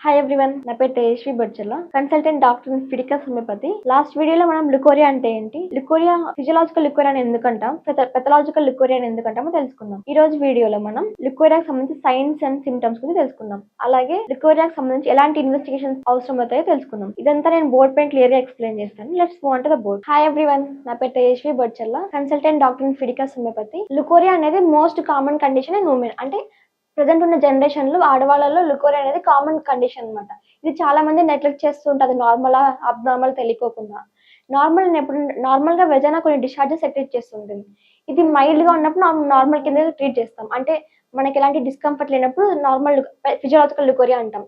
Hi everyone నా పేరు Tejaswi Badcharla consultant doctor Fidicus homeopathy last వీడియోలో మనం లుకోరియా అంటే ఏంటి? లుకోరియా ఫిజియలాజికల్ లుకోరియా అని ఎందుకంటాం? పెథలాజికల్ లుకోరియా అని ఎందుకంటామో తెలుసుకుందాం. ఈ రోజు వీడియోలో మనం లుకోరియాకి సంబంధించి సైన్స్ అండ్ సిమ్టమ్స్ గురించి తెలుసుకుందాం. అలాగే లుకోరియాకి సంబంధించి ఎలాంటి ఇన్వెస్టిగేషన్స్ అవసరం అవుతాయో తెలుసుకుందాం. ఇదంతా నేను బోర్డ్ పైన క్లియర్గా ఎక్స్ప్లెయిన్ చేస్తాను. Let's move to the board hi everyone నా పేరు Tejaswi Badcharla consultant doctor Fidicus homeopathy leucorrhoea అనేది most common condition and women అంటే ప్రజెంట్ ఉన్న జనరేషన్లో ఆడవాళ్ళలో లుకోరియా అనేది కామన్ కండిషన్ అన్నమాట. ఇది చాలా మంది నెగ్లెక్ట్ చేస్తూ ఉంటుంది నార్మల్ అబ్నార్మల్ తెలియకోకుండా. నార్మల్ ఎప్పుడు నార్మల్గా వెజైనా కొన్ని డిశ్చార్జెస్ సెక్రెట్ చేస్తుంటుంది ఇది మైల్డ్గా ఉన్నప్పుడు నార్మల్ కింద ట్రీట్ చేస్తాం. అంటే మనకి ఎలాంటి డిస్కంఫర్ట్ లేనప్పుడు నార్మల్ ఫిజియోలాజికల్ లుకోరియా అంటాం.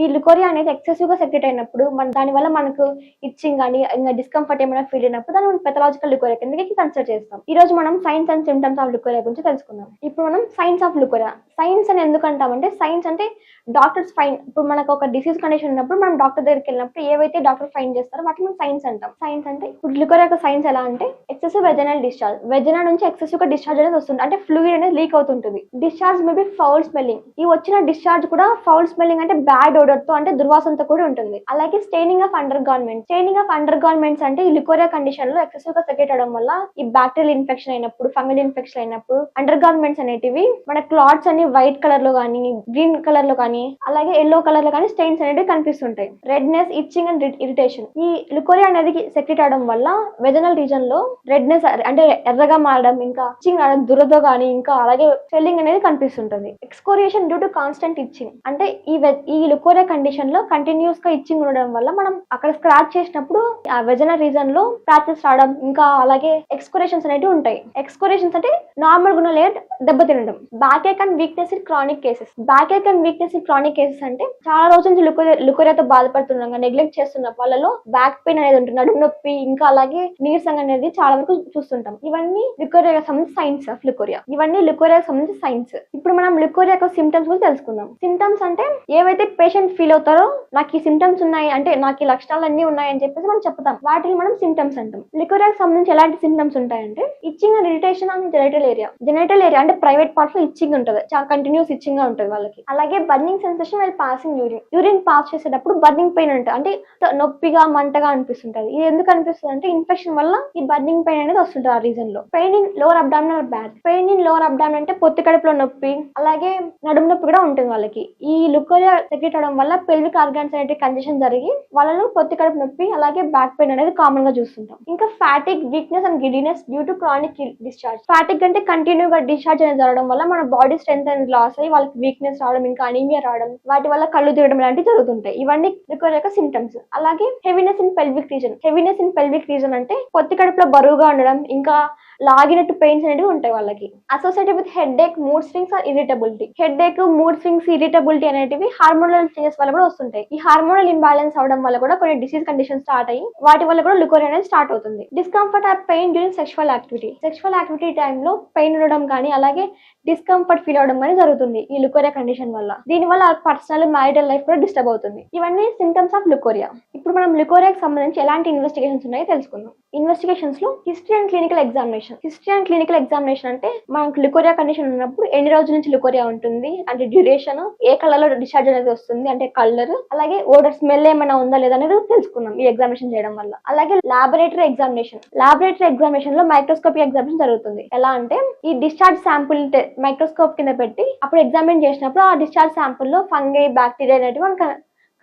ఈ లుకోరియా అనేది ఎక్సెసివ్గా సెక్రెట్ అయినప్పుడు మన దానివల్ల మనకు ఇచ్చింగ్ కానీ ఇంకా డిస్కంఫర్ట్ ఏమైనా ఫీల్ అయినప్పుడు దాన్ని మనం పెథలాజికల్ లుకోరియా కిందకి కన్సిడర్ చేస్తాం. ఈ రోజు మనం signs and symptoms of leucorrhoea గురించి తెలుసుకుందాం. ఇప్పుడు మనం సైన్స్ ఆఫ్ లుకోరియా. సైన్స్ అని ఎందుకు అంటామంటే సైన్స్ అంటే డాక్టర్స్ ఫైన్ ఇప్పుడు మనకు ఒక డిసీజ్ కండిషన్ ఉన్నప్పుడు మనం డాక్టర్ దగ్గరికి వెళ్ళినప్పుడు ఏవైతే డాక్టర్ ఫైన్ చేస్తారో వాటిని మనం సైన్స్ అంటాం. సైన్స్ అంటే ఇప్పుడు లుకోరియా యొక్క సైన్స్ ఎలా అంటే ఎక్సెసివ్ వెజనల్ డిశ్చార్జ్ వెజనా నుంచి ఎక్సెసివ్గా డిశ్చార్జ్ అనేది వస్తుంది. అంటే ఫ్లూయిడ్ అనేది లీక్ అవుతుంటుంది. డిశ్చార్జ్ మేబీ ఫౌల్ స్మెల్లింగ్ ఈ వచ్చిన డిశ్చార్జ్ కూడా ఫౌల్ స్మెల్లింగ్ అంటే బ్యాడ్ పౌడర్తో అంటే దుర్వాసనతో కూడా ఉంటుంది. అలాగే staining of undergarments staining of undergarments అంటే ఈ లికోరియా కండిషన్లో ఎక్సెసివ్గా సెక్రెట్ అవడం వల్ల ఈ బ్యాక్టీరియల్ ఇన్ఫెక్షన్ అయినప్పుడు ఫంగల్ ఇన్ఫెక్షన్ అయినప్పుడు అండర్ గార్మెంట్స్ అనేటివి మన క్లాత్స్ అన్ని వైట్ కలర్లో కానీ గ్రీన్ కలర్లో కానీ అలాగే ఎల్లో కలర్లో కానీ స్టెయిన్స్ అనేవి కనిపిస్తుంటాయి. రెడ్నెస్ ఇచ్చింగ్ అండ్ ఇరిటేషన్ ఈ లికోరియా అనేది సెక్రెట్ అవడం వల్ల వెజనల్ రీజన్లో రెడ్నెస్ అంటే ఎర్రగా మారడం ఇంకా ఇచ్చింగ్ అవడం దురద కానీ ఇంకా అలాగే స్వెల్లింగ్ అనేది కనిపిస్తుంటుంది. Excoriation due to constant itching అంటే ఈ వె- ఈ లుకోరియా కండిషన్లో కంటిన్యూస్గా ఇచ్చింగ్ ఉండడం వల్ల మనం అక్కడ స్క్రాచ్ చేసినప్పుడు ఆ వెజనల్ రీజన్లో ప్యాచెస్ రావడం ఇంకా అలాగే ఎక్స్కోరేషన్స్ అనేవి ఉంటాయి. ఎక్స్కోరేషన్స్ అంటే నార్మల్ గుణ layer దెబ్బతినడం backache and weakness in chronic cases backache and weakness in chronic cases అంటే చాలా రోజుల నుంచి లుకోరియాతో బాధపడుతున్నాం. నెగ్లెక్ట్ చేస్తున్న వాళ్ళలో బ్యాక్ పెయిన్ అనేది ఉంటుంది నడుము నొప్పి ఇంకా అలాగే నీరసంగా అనేది చాలా వరకు చూస్తుంటాం. ఇవన్నీ లుకోరియాకి సంబంధించి సైన్స్ ఆఫ్ లుకోరియా. ఇవన్నీ లుకోరియాకి సంబంధించి సైన్స్ ఇప్పుడు మనం లుకోరియా యొక్క సిమ్టమ్స్ గురించి తెలుసుకుందాం. సిమ్టమ్స్ అంటే ఏవైతే పేషెంట్ ఫీల్ అవుతారో నాకు ఈ సిమ్టమ్స్ ఉన్నాయి అంటే నాకు ఈ లక్షణాలు అన్ని ఉన్నాయి అని చెప్పేసి మనం చెప్తాం. వాటిని మనం సిమ్టమ్స్ అంటాం. లికోరియాకి సంబంధించి ఎలాంటి సిమ్టమ్స్ ఉంటాయంటే itching and irritation on genital area genital area అంటే ప్రైవేట్ పార్ట్స్లో ఇచ్చింగ్ ఉంటుంది. చాలా కంటిన్యూస్ ఇచ్చింగ్గా ఉంటుంది వాళ్ళకి. అలాగే బర్నింగ్ సెన్సేషన్ వాళ్ళు పాసింగ్ యూరిన్ యూరిన్ పాస్ చేసేటప్పుడు బర్నింగ్ పెయిన్ ఉంటుంది అంటే నొప్పిగా మంటగా అనిపిస్తుంటది. ఇది ఎందుకు అనిపిస్తుంది అంటే ఇన్ఫెక్షన్ వల్ల ఈ బర్నింగ్ పెయిన్ అనేది వస్తుంటుంది ఆ రీజన్లో. Pain in lower abdominal back pain in lower abdomen అంటే పొత్తి కడుపులో నొప్పి అలాగే నడుము నొప్పి కూడా ఉంటుంది వాళ్ళకి. ఈ లుకోరియా సెక్రెట్ అవడం వల్ల పెల్విక్ ఆర్గాన్స్ అనేవి కంజెషన్ జరిగి వాళ్ళలో పొత్తి కడుపు నొప్పి అలాగే బ్యాక్ పెయిన్ అనేది కామన్గా చూస్తుంటాం. ఇంకా fatigue weakness and giddiness due to chronic discharge fatigue అంటే కంటిన్యూ గా డిశ్చార్జ్ అనేది జరగడం వల్ల మన బాడీ స్ట్రెంత్ అనేది లాస్ అయ్యి వాళ్ళకి వీక్నెస్ రావడం ఇంకా అనీమియా రావడం వాటి వల్ల కళ్ళు తిరగడం లాంటివి జరుగుతుంటాయి. ఇవన్నీ రికవర్ యొక్క సిమ్టమ్స్ అలాగే heaviness in pelvic region heaviness in pelvic region అంటే పొత్తి కడుపులో బరువుగా ఉండడం ఇంకా లాగినట్టు పెయిన్స్ అనేవి ఉంటాయి వాళ్ళకి. Associated with headache mood swings or irritability headache mood swings irritability అనేటివి హార్మోనల్ చేంజెస్ వల్ల కూడా వస్తుంటాయి. ఈ హార్మోనల్ ఇంబ్యాలెన్స్ అవడం వల్ల కూడా కొన్ని డిసీజ్ కండిషన్ స్టార్ట్ అయ్యి వాటి వల్ల కూడా లుకోరియా అనేది స్టార్ట్ అవుతుంది. Discomfort or pain during sexual activity sexual activity టైంలో పెయిన్ ఉండడం కానీ అలాగే డిస్కంఫర్ట్ ఫీల్ అవడం కానీ జరుగుతుంది ఈ లుకోరియా కండిషన్ వల్ల. దీని వల్ల పర్సనల్ మ్యారిటల్ లైఫ్ కూడా డిస్టర్బ్ అవుతుంది. ఇవన్నీ సిమ్టమ్స్ ఆఫ్ లుకోరియా. ఇప్పుడు మనం లుకోరియాకి సంబంధించి ఎలాంటి ఇన్వెస్టిగేషన్స్ ఉన్నాయో తెలుసుకుందాం. ఇన్వెస్టిగేషన్స్లో history and clinical examination history and clinical examination అంటే మనకు లికోరియా కండిషన్ ఉన్నప్పుడు ఎన్ని రోజుల నుంచి లికోరియా ఉంటుంది? అంటే డ్యూరేషన్ ఏ కలర్లో డిశ్చార్జ్ అనేది వస్తుంది? అంటే కలర్ అలాగే ఓడర్ స్మెల్ ఏమైనా ఉందా లేదా అనేది తెలుసుకున్నాం ఈ ఎగ్జామినేషన్ చేయడం వల్ల. అలాగే లాబొరేటరీ ఎగ్జామినేషన్ లాబొరేటరీ ఎగ్జామినేషన్లో మైక్రోస్కోపీ ఎగ్జామినేషన్ జరుగుతుంది. ఎలా అంటే ఈ డిశ్చార్జ్ శాంపుల్ మైక్రోస్కోప్ కింద పెట్టి అప్పుడు ఎగ్జామిన్ చేసినప్పుడు ఆ డిశ్చార్జ్ శాంపుల్లో ఫంగై బ్యాక్టీరియా అనేటివి మనకు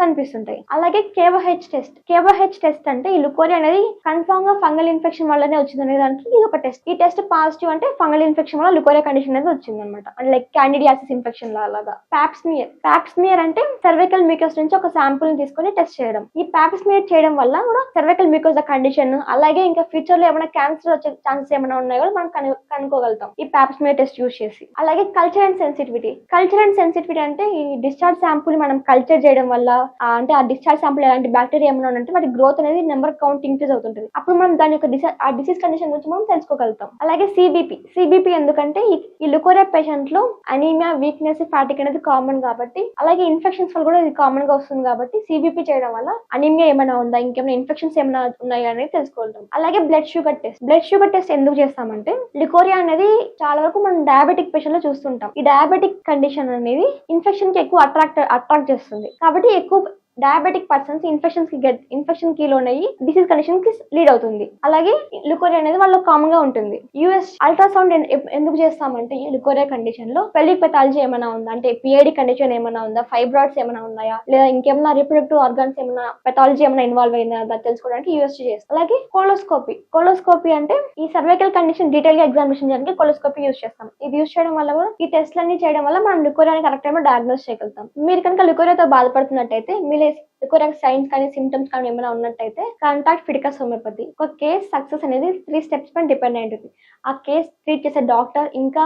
కనిపిస్తుంటాయి. అలాగే కేవోహెచ్ టెస్ట్ కేవోహెచ్ టెస్ట్ అంటే ఈ లుకోరియా అనేది కన్ఫామ్గా ఫంగల్ ఇన్ఫెక్షన్ వల్లనే వచ్చింది అనే దానికి ఇది ఒక టెస్ట్ ఈ టెస్ట్ పాజిటివ్ అంటే ఫంగల్ ఇన్ఫెక్షన్ వల్ల లుకోరియా కండిషన్ అనేది వచ్చింది అనమాట లైక్ క్యాండిడియాసిస్ ఇన్ఫెక్షన్ లాగా ప్యాప్స్మియర్ ప్యాప్స్మియర్ అంటే సర్వైకల్ మ్యూకస్ నుంచి ఒక శాంపుల్ తీసుకొని టెస్ట్ చేయడం. ఈ ప్యాప్స్మియర్ చేయడం వల్ల కూడా సర్వైకల్ మ్యూకస్ కండిషన్ అలాగే ఇంకా ఫ్యూచర్లో ఏమైనా క్యాన్సర్ వచ్చే ఛాన్సెస్ ఏమైనా ఉన్నాయో మనం కనుక్కోగలుగుతాం ఈ ప్యాప్స్మియర్ టెస్ట్ యూస్ చేసి. అలాగే culture and sensitivity culture and sensitivity అంటే ఈ డిశ్చార్జ్ శాంపుల్ మనం కల్చర్ చేయడం వల్ల అంటే ఆ డిశ్చార్జ్ శాంపుల్ ఎలాంటి బ్యాక్టీరియా ఏమైనా ఉంటే వాటి గ్రోత్ అనేది నెంబర్ కౌంట్ ఇంక్రీజ్ అవుతుంటుంది. అప్పుడు మనం దాని యొక్క డిసీ ఆ డిసీజ్ కండిషన్ గురించి మనం తెలుసుకోగలుగుతాం. అలాగే సిబిపి సిబిపి ఎందుకంటే ఈ- లుకోరియా పేషెంట్లో అనీమియా వీక్నెస్ ఫ్యాటిక్ అనేది కామన్ కాబట్టి అలాగే ఇన్ఫెక్షన్స్ వల్ల కూడా ఇది కామన్గా వస్తుంది కాబట్టి సిబిపి చేయడం వల్ల అనీమియా ఏమైనా ఉందా ఇంకేమైనా ఇన్ఫెక్షన్స్ ఏమైనా ఉన్నాయా అనేది తెలుసుకుంటాం అలాగే blood sugar test blood sugar test ఎందుకు చేస్తామంటే లికోరియా అనేది చాలా వరకు మనం డయాబెటిక్ పేషెంట్లో చూస్తుంటాం. ఈ డయాబెటిక్ కండిషన్ అనేది ఇన్ఫెక్షన్కి ఎక్కువ అట్రాక్ట్ అట్రాక్ట్ చేస్తుంది. కాబట్టి ఎక్కువ hope డయాబెటిక్ పర్సన్స్ ఇన్ఫెక్షన్స్కి గెట్ ఇన్ఫెక్షన్కి లోన్ అయ్యి డిసీజ్ కండిషన్కి లీడ్ అవుతుంది. అలాగే లుకోరియా అనేది వాళ్ళకి కామన్గా ఉంటుంది. యూఎస్ అల్ట్రాసౌండ్ ఎందుకు చేస్తామంటే ఈ లుకోరియా కండిషన్లో పెళ్ళిక్ పెథాలజీ ఏమైనా ఉందా? అంటే పిఐడి కండిషన్ ఏమైనా ఉందా? ఫైబ్రాయిడ్స్ ఏమైనా ఉన్నాయా? లేదా ఇంకేమైనా రిప్రొడక్టివ్ ఆర్గాన్స్ ఏమైనా పెథాలజీ ఏమైనా ఇన్వాల్వ్ అయిందా? తెలుసుకోవడానికి యూఎస్ చేస్తాం. అలాగే కోలోస్కోపీ కోలోస్కోపీ అంటే ఈ సర్వైకల్ కండిషన్ డీటెయిల్గా ఎగ్జామినేషన్ చేయడానికి కోలోస్కోపీ యూస్ చేస్తాం. ఇది యూస్ చేయడం వల్ల కూడా ఈ టెస్ట్ అన్ని చేయడం వల్ల మనం లుకోరియాని కరెక్ట్ టైంలో డయాగ్నోస్ చేయగలుగుతాం. మీరు కనుక లుకోరియాతో బాధపడుతున్నట్టయితే మీరు Gracias. ఎక్కువ లుకోరియా సైన్స్ కానీ సిమ్టమ్స్ కానీ ఏమైనా ఉన్నట్టయితే కాంటాక్ట్ ఫిడికస్ హోమియోపతి ఒక కేస్ సక్సెస్ అనేది త్రీ స్టెప్స్ పైన డిపెండ్ అయి ఉంటుంది. ఆ కేస్ ట్రీట్ చేసే డాక్టర్ ఇంకా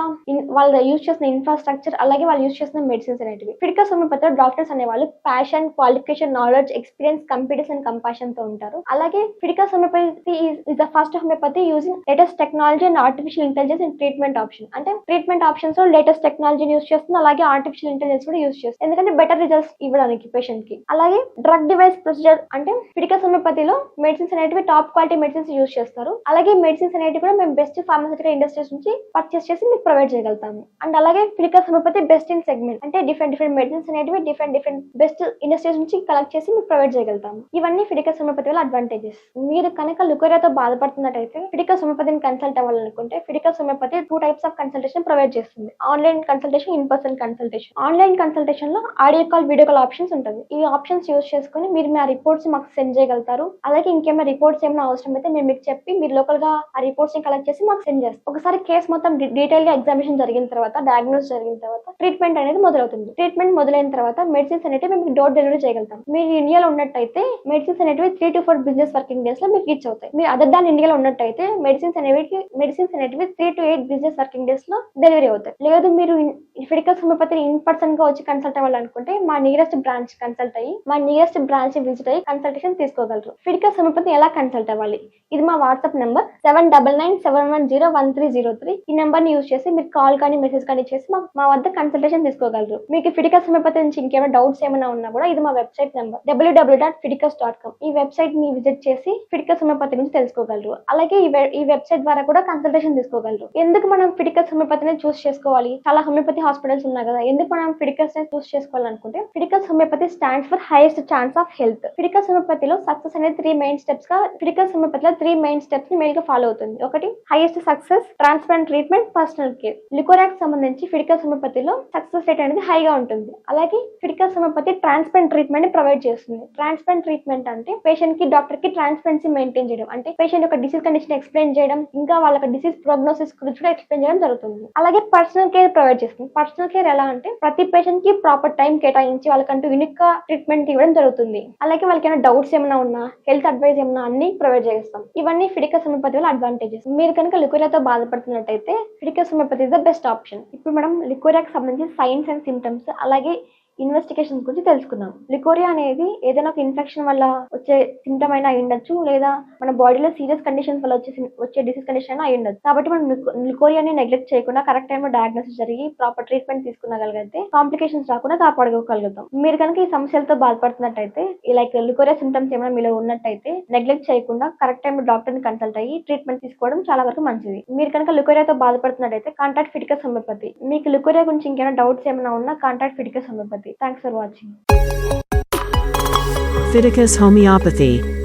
వాళ్ళు యూజ్ చేసిన ఇన్ఫ్రాస్ట్రక్చర్ అలాగే వాళ్ళు యూజ్ చేసిన మెడిసిన్స్ అనేటివి. ఫిడికస్ హోమియోపతిలో డాక్టర్స్ అనేవాళ్ళు passion qualification knowledge experience computers and కంపాషన్తో ఉంటారు. అలాగే Fidicus homeopathy is the first homeopathy using latest technology and artificial intelligence and treatment option అంటే ట్రీట్మెంట్ ఆప్షన్స్లో లేటెస్ట్ టెక్నాలజీని యూస్ చేస్తుంది అలాగే ఆర్టిఫిషియల్ ఇంటెలిజెన్స్ కూడా యూస్ చేస్తుంది. ఎందుకంటే బెటర్ రిజల్ట్స్ ఇవ్వడానికి పేషెంట్కి. అలాగే డ్రగ్ డివైస్ ప్రొసీజర్ అంటే ఫిడికస్ హోమియోపతిలో మెడిసిన్స్ అనేటివి టాప్ క్వాలిటీ మెడిసిన్స్ యూస్ చేస్తారు. అలాగే మెడిసిన్స్ అనేటివి కూడా మేము బెస్ట్ ఫార్మాసిటికల్ ఇండస్ట్రీస్ నుంచి పర్చేస్ చేసి మీకు ప్రొవైడ్ చేయగలుగుతాము. అండ్ అలాగే Fidicus homeopathy best in segment అంటే డిఫరెంట్ డిఫరెంట్ మెడిసిన్స్ అనేటివి డిఫరెంట్ డిఫరెంట్ బెస్ట్ ఇండస్ట్రీస్ నుంచి కలెక్ట్ చేసి మీకు ప్రొవైడ్ చేయగలుగుతాము. ఇవన్నీ ఫిడికస్ హోమియోపతి వల్ల అడ్వాంటేజెస్. మీరు కనుక లుకోరియాతో బాధపడుతున్నట్టయితే ఫిడికస్ హోమియోపతిని కన్సల్ట్ అవ్వాలనుకుంటే Fidicus homeopathy two types of consultation provide చేస్తుంది. Online consultation in person consultation. Online కన్సల్టేషన్లో audio call video call options ఉంటుంది ఈ ఆప్షన్స్ యూస్ చేసుకుని మీరు మీ ఆ రిపోర్ట్స్ మాకు సెండ్ చేయగలుగుతారు. అలాగే ఇంకేమైనా రిపోర్ట్స్ ఏమైనా అవసరం అయితే మేము మీకు చెప్పి మీరు లోకల్గా ఆ రిపోర్ట్స్ని కలెక్ట్ చేసి మాకు సెండ్ చేస్తాం ఒకసారి కేసు మొత్తం డీటెయిల్గా ఎగ్జామినేషన్ జరిగిన తర్వాత డయాగ్నోస్ జరిగిన తర్వాత ట్రీట్మెంట్ అనేది మొదలవుతుంది. ట్రీట్మెంట్ మొదలైన తర్వాత మెడిసిన్స్ అనేవి మేము డోర్ డెలివరీ చేయగలుగుతాం. మీరు ఇండియాలో ఉన్నట్టయితే మెడిసిన్స్ అనేవి three to four business working డేస్లో మీకు రీచ్ అవుతాయి. మీరు అదర్ దాని ఇండియాలో ఉన్నట్టయితే మెడిసిన్స్ అనేవి మెడిసిన్స్ అనేవి three to eight business working డేస్లో డెలివరీ అవుతాయి. లేదు మీరు ఫిడికల్స్ హోమియోపతిని ఇన్ పర్సన్గా వచ్చి కన్సల్ట్ అవ్వాలనుకుంటే మా నియరెస్ట్ బ్రాంచ్ కన్సల్ట్ అయ్యి మా నియరెస్ట్ బ్రాంచ్ విజిట్ అయ్యి కన్సల్టేషన్ తీసుకోగలరు. ఫిడికల్స్ హోమియోపతిని ఎలా కన్సల్ట్ అవ్వాలి? ఇది మా WhatsApp number seven double nine seven one zero one three zero three ఈ నెంబర్ని యూస్ చేసి మీరు కాల్ కానీ మెసేజ్ కానీ చేసి మా మా వద్ద కన్సల్టేషన్ తీసుకోగలరు. మీకు ఫిడికల్స్ హోమియోపతి నుంచి ఇంకేమైనా డౌట్స్ ఏమైనా ఉన్నా కూడా ఇది మా website number WW dot ఫిడికల్స్ dot com ఈ వెబ్సైట్ని విజిట్ చేసి ఫిడికల్స్ హోమియోపతి గురించి తెలుసుకోగలరు. అలాగే ఈ ఈ వెబ్సైట్ ద్వారా కూడా కన్సల్టేషన్ తీసుకోగలరు. ఎందుకు మనం ఫిడికల్స్ హోమియోపతిని చూస్ చేసుకోవాలి? చాలా హోమియోపతి హాస్పిటల్స్ ఉన్నాయి కదా ఎందుకు మనం ఫిడికస్ని చూస్ చేసుకోవాలనుకుంటే Fidicus homeopathy stands for highest chance of health Fidicus హోమియోపతిలో సక్సెస్ అనేది త్రీ మెయిన్ స్టెప్స్గా ఫిడికస్ హోమియోపతిలో త్రీ మెయిన్ స్టెప్స్ని మెయిన్గా ఫాలో అవుతుంది. ఒకటి highest success transplant treatment personal care లికోరాక్ సంబంధించి ఫిడికస్ హోమియోపతిలో సక్సెస్ రేట్ అనేది హైగా ఉంటుంది. అలాగే ఫిడికస్ హోమియోపతి ట్రాన్స్ప్లాంట్ ట్రీట్మెంట్ని ప్రొవైడ్ చేస్తుంది. ట్రాన్స్ప్లాంట్ ట్రీట్మెంట్ అంటే పేషెంట్కి డాక్టర్కి ట్రాన్స్పరెన్సీ మెయింటైన్ చేయడం. అంటే పేషెంట్ యొక్క డిసీజ్ కండిషన్ ఎక్స్ప్లెయిన్ చేయడం ఇంకా వాళ్ళకి డిసీజ్ ప్రోగ్నోసిస్ గురించి కూడా ఎక్స్ప్లెయిన్ చేయడం జరుగుతుంది. అలాగే పర్సనల్ కేర్ ప్రొవైడ్ చేస్తుంది. పర్సనల్ కేర్ ఎలా అంటే ప్రతి పేషెంట్కి ప్రాపర్ టైం కేటాయించి వాళ్ళకంటూ యూనిక్గా ట్రీట్మెంట్ ఇవ్వడం జరుగుతుంది. అలాగే వాళ్ళకి ఏమైనా డౌట్స్ ఏమైనా ఉన్నా హెల్త్ అడ్వైస్ ఏమైనా అన్ని ప్రొవైడ్ చేస్తాం ఇవన్నీ ఫిడికల్ హోమియోపతి వల్ల అడ్వాంటేజెస్. మీరు కనుక లికోరియాతో బాధపడుతున్నట్టయితే ఫిడికల్ homeopathy is the best option ఇప్పుడు మనం లికోరియాకి సంబంధించి సైన్స్ అండ్ సిమ్టమ్స్ అలాగే ఇన్వెస్టిగేషన్ గురించి తెలుసుకుందాం. లికోరియా అనేది ఏదైనా ఒక ఇన్ఫెక్షన్ వల్ల వచ్చే సిమ్టమ్ అయినా ఉండొచ్చు లేదా మన బాడీలో సీరియస్ కండిషన్స్ వల్ల వచ్చే వచ్చే డిసీజ్ కండిషన్ అయినా ఉండొచ్చు. కాబట్టి మనం లికోరియాని నెగ్లెక్ట్ చేయకుండా కరెక్ట్ టైంలో డయాగ్నోసిస్ జరిగి ప్రాపర్ ట్రీట్మెంట్ తీసుకున్నగలిగితే కాంప్లికేషన్స్ రాకుండా కాపాడుకోగలుగుతాం. మీరు కనుక ఈ సమస్యలతో బాధపడుతున్నట్టయితే లైక్ లికోరియా సిమ్టమ్స్ ఏమైనా మీలో ఉన్నట్టయితే నెగ్లెక్ట్ చేయకుండా కరెక్ట్ టైంలో డాక్టర్ని కన్సల్ట్ అయ్యి ట్రీట్మెంట్ తీసుకోవడం చాలా వరకు మంచిది. మీరు కనుక లికోరియాతో బాధపడుతున్నట్టయితే కాంటాక్ట్ ఫిటికస్ హోమియోపతి. మీకు లికోరియా గురించి ఇంకేమైనా డౌట్స్ ఏమైనా ఉన్నా contact ఫిటికస్ homeopathy. homeopathy. Thanks for watching. Fiticus Homeopathy